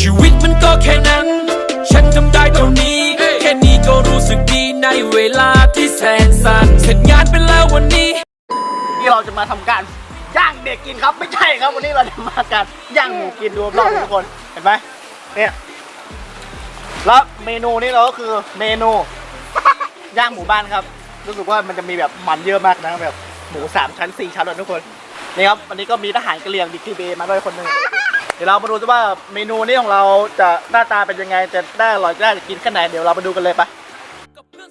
ชีวิตมันก็แค่นั้น ฉันทำได้เท่านี้ แค่นี้ก็รู้สึกดีในเวลาที่แสนสั้นเสร็จงานไปแล้ววันนี้ ที่เราจะมาทำการย่างเด็กกินครับไม่ใช่ครับวันนี้เราจะมาการย่างหมูกินดูรอบๆทุกคนเห็นไหมเนี่ยแล้วเมนูนี้เราก็คือเมนูย่างหมูบ้านครับ รู้สึกว่ามันจะมีแบบมันเยอะมากนะแบบหมูสามชั้นสี่ชั้นเลยทุกคนนี่ครับวันนี้ก็มีทหารกะเหรี่ยงดิคีเบมาด้วยคนหนึ่งเดี๋ยวเรามาดูซิว่าเมนูนี้ของเราจะหน้าตาเป็นยังไงจะได้อร่อยจะได้กินแค่ไหนเดี๋ยวเราไปดูกันเลยปะ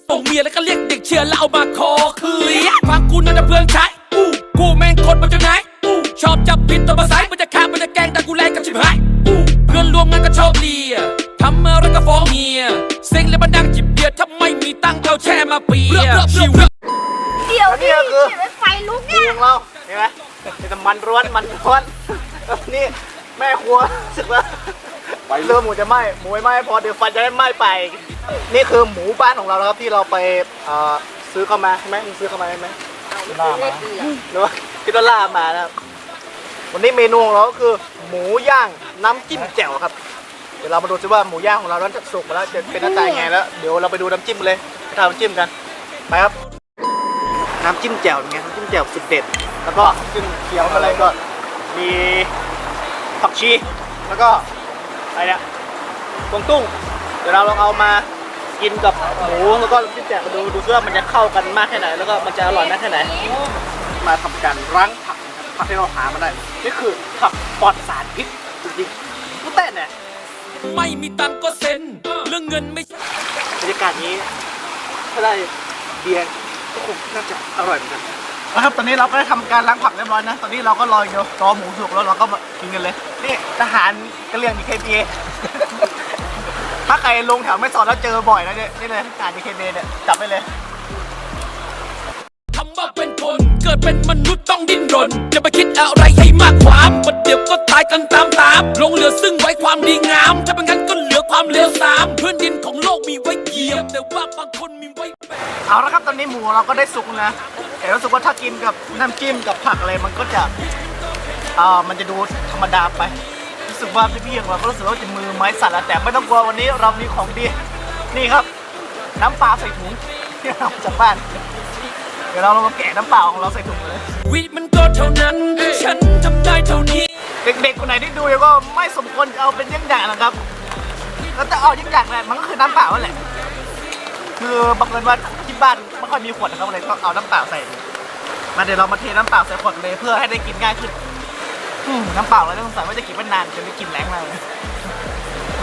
ส่งเมียแล้วก็เรียกเด็กเชียร์แล้วเอามาคอคืนฟังกูน่าจะเพื่อนใช้อู้กูแม่งคนมาจากไหนอู้ชอบจับผิดตัวมาใส่มันจะฆ่ามันจะแกล้งแต่กูแรงกับชิบหายอู้เพื่อนร่วมงานก็ชอบเลียทำอะไรก็ฟ้องเมียเซ็งแล้วมันดังจิบเบียร์ถ้าไม่มีตังค์เอาแช่มาเปียชีวิตเดี๋ยวแล้วนี่ดิก็คือเดี๋ยวไฟลุกหมูเนี่ยของเราเห็นไหมมีแต่มันร้วนมันร้วนแล้วนี่ แม่ครัวรู้สึกว่าไฟเริ่มหมูจะไหม้หมูไม่ไหม้พอเดี๋ยวไฟจะได้ไหม้ไป นี่คือหมูบ้านของเรานะครับที่เราไปเอ่อซื้อเข้ามาใช่ไหมมึงซื้อเข้ามาใช่ไหมล่ามาหรือว่าที่เราล่ามานะครับวันนี้เมนูของเราก็คือหมูย่างน้ำจิ้มแจ่วครับ เดี๋ยวเรามาดูซิว่าหมูย่างของเรานั้นจะสุกมาแล้วจะเป็นหน้าตายังไงแล้วเดี๋ยวเราไปดูน้ำจิ้มเลยไปทำน้ำจิ้มกันไปครับ น้ำจิ้มแจ่วเป็นไงน้ำจิ้มแจ่วสุดเด็ด แล้วก็จิ้มเขียวอะไรก็มี ผักชี แล้วก็อะไรเนี่ยกวางตุ้ง เดี๋ยวเราลองเอามากินกับหมูแล้วก็น้ำจิ้มแจ่วมาดูดูซิว่ามันจะเข้ากันมากแค่ไหน แล้วก็มันจะอร่อยมากแค่ไหน มาทำการล้างผักนะครับผักที่เราหามาได้ นี่คือผักปลอดสารพิษจริงๆกูเต้นเนี่ยไม่มีตังค์ก็เซ็นเรื่องเงินไม่ใช่บรรยากาศนี้ถ้าได้เบียร์ก็คงน่าจะอร่อยเหมือนกัน นะครับ ตอนนี้เราก็ได้ทำการล้างผักเรียบร้อยนะ ตอนนี้เราก็รออย่างเดียวรอหมูสุกแล้วเราก็มากินกันเลย นี่ทหารกะเหรี่ยงดีเคพีถ้าใครลงแถวไม่สอนแล้วเจอบ่อยแล้วเนี่ยนี่เลยทหารดีเคพีเนี่ยจับไปเลยคำว่าเป็นคนเกิดเป็นมนุษย์ต้องดิ้นรนจะไปคิดอะไรให้มากความประเดี๋ยวก็ตายกันตามตามลงเหลือซึ่งไว้ความดีงาม ถ้าเป็นงั้นก็เหลือความเลวทรามพื้นดินของโลกมีไว้เหยียบ แต่ว่าบางคนมีไว้แบกเอาละครับตอนนี้หมูเราก็ได้สุกนะ แต่รู้สึกว่าถ้ากินกับน้ำจิ้มกับผักอะไรมันก็จะเอ่อมันจะดูธรรมดาไป รู้สึกว่าพี่ๆของเราก็รู้สึกว่าจะมือไม้สั่นแล้วแต่ไม่ต้องกลัววันนี้เรามีของดีนี่ครับ น้ำปลาใส่ถุงที่เราจากบ้านเดี๋ยวเราลองมาแกะน้ำเปล่าของเราใส่ถุงเลยชีวิตมันก็เท่านั้นฉันทำได้เท่านี้ เด็กๆคนไหนที่ดูเนี่ยก็ไม่สมควรจะเอาเป็นเยี่ยงอย่างนะครับแล้วจะเอาเยี่ยงอย่างเนี่ยมันก็คือน้ำเปล่านั่นแหละคือบังเอิญว่าที่ บ้านไม่ค่อยมีขวดนะครับเลยก็เอาน้ำเปล่าใส่มาเดี๋ยวเรามาเทน้ำเปล่าใส่ขวดเลยเพื่อให้ได้กินง่ายขึ้นอืมน้ำเปล่าเราต้องใส่ว่าจะกินไม่นานจนได้กินแรงมากเลย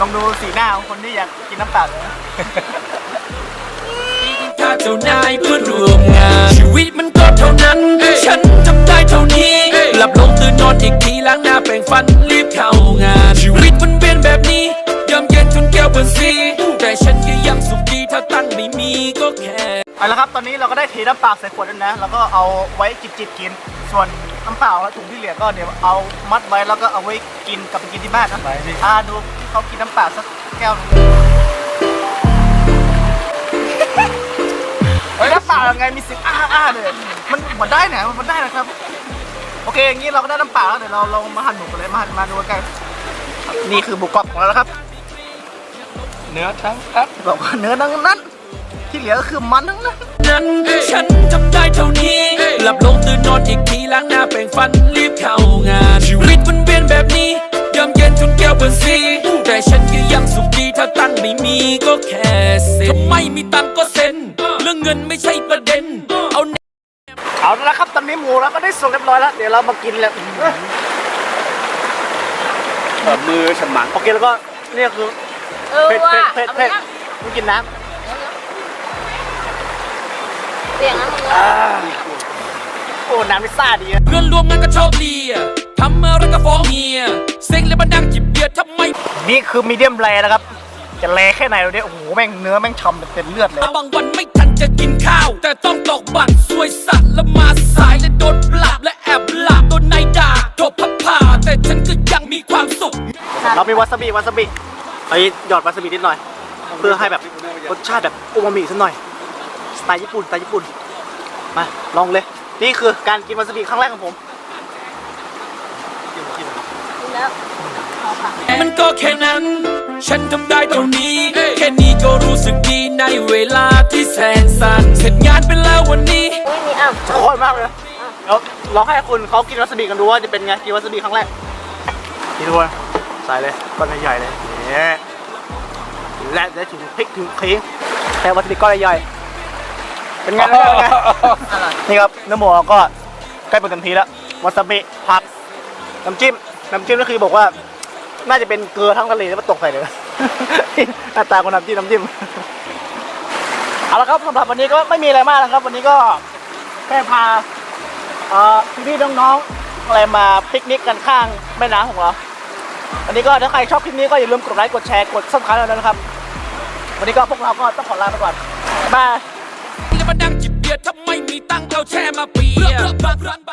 ลองดูสีหน้าของคนที่อยากกินน้ำเปล่าเลยนะถ้าเจ้านายเพื่อนร่วมงาน ชีวิตมันก็เท่านั้น ฉันทำได้เท่านี้ หลับลงตื่นนอนอีกทีล้างหน้าแปรงฟันรีบเข้างาน ชีวิตมันเป็นแบบนี้ยามเย็นจนแก้วเปิดซีแต่ฉันก็ยังสุขดีถ้าตั้งไม่มีก็แค่ เอาละครับตอนนี้เราก็ได้เทน้ำเปล่าใส่ขวดแล้วนะแล้วก็เอาไว้จิบๆกิน ส่วนน้ำเปล่าและถุงที่เหลือก็เดี๋ยวเอามัดไว้แล้วก็เอาไว้กินกลับไปกินที่บ้านนะอ่าดูเขากินน้ำเปล่าสักแก้วหนึงเฮ้ยน้ำเปล่ายังไงมีเสียงอ้าอ้าเลยมันมันได้นะมันได้นะครับ โอเคอย่างนี้เราก็ได้น้ำเปล่าแล้วเดี๋ยวเราลองมาหั่นหมูกันเลยมาหั่นมาดูกันนี่คือหมูกรอบของเราแล้วครับ เนื้อทั้งครับบอกว่าเนื้อทั้งนั้น ที่เหลือก็คือมันทั้งนั้น นั้นฉันทำได้เท่านี้ หลับลงตื่นนอนอีกทีล้างหน้าแปรงฟันรีบเข้างาน ชีวิตมันเวียนแบบนี้ยามเย็นจนแก้วเปิดซีแต่ฉันก็ยังสุขดีถ้าตังค์ไม่มีก็แค่เซ็นถ้าไม่มีตังค์ก็เซ็นเรื่องเงินไม่ใช่ประเด็น เอาแน่เอาละครับตอนนี้หมูเราก็ได้สุกเรียบร้อยแล้ว เดี๋ยวเรามากินแล้วมือฉมังโอเคแล้วก็นี่คือเออเผ็ดว่ะเผ็ดเอาเผ็ดไปเผ็ดนั่งมึงกินน้ เสียงนั้นมึงำอ่าโอ้น้ำไม่ซ่าดีอะเพื่อนร่วมงานก็ชอบเลียทำอะไรก็ฟ้องเมียเซ็งแล้วมันดังจิบเบียร์ทำไมนี่คือมีเดียมแรนะครับ จะแรแค่ไหนเราเนี่ยโอ้โหแม่งเนื้อแม่งฉ่ำเป็นเลือดเลย บางวันไม่ทันจะกินข้าว แต่ต้องตอกบัตรซวยสัตว์และมาสายและโดนปรับและแอบหลับโดนนายด่าจบพับผ่าแต่ฉันก็ยังมีความสุข เรามีวาซาบิวาซาบิไอ้หยอดวาซาบินิดหน่อย เพื่อให้แบบรสชาติแบบอูมามิสักหน่อย สไตล์ญี่ปุ่นสไตล์ญี่ปุ่น มาลองเลย นี่คือการกินวาซาบิครั้งแรกของผมกินแล้วมันก็แค่นั้น ฉันทำได้เท่านี้ แค่นี้ก็รู้สึกดีในเวลาที่แสนสั้นเสร็จงานไปแล้ววันนี้ไม่มีอ้าวโคตรมากเลยเราลองให้คุณเขากินวาซาบิกันดูว่าจะเป็นไงกินวาซาบิครั้งแรกนี่ทุกคนใส่เลยก้อนใหญ่ๆเลยนี่และได้ถึงพริกถึงขิงแค่วาซาบิก้อนใหญ่ๆ เป็นไงเป็นไงนี่ครับเนื้อหมูเราก็ใกล้เป็นเต็มทีแล้ววาซาบิผักน้ำจิ้มน้ำจิ้มก็คือบอกว่า น่าจะเป็นเกลือทั้งทะเลแล้วมาตกใส่เลยหน้าตาคนน้ำจิ้มน้ำจิ้มเอาละครับสำหรับวันนี้ก็ไม่มีอะไรมากนะครับ วันนี้ก็แค่พาเอ่อพี่ๆน้องๆอะไรมาปิกนิกกันข้างแม่น้ำของเราวันนี้ก็ถ้าใครชอบคลิปนี้ก็อย่าลืมกดไลค์กดแชร์กดซับสไครต์เราด้วยนะครับ วันนี้ก็พวกเราก็ต้องขอลาไปก่อนบ๊ายบาย แล้วมานั่งจิบเบียร์ถ้าไม่มีตังค์เอาแช่มาเปียเพื่อเพื่อบักร์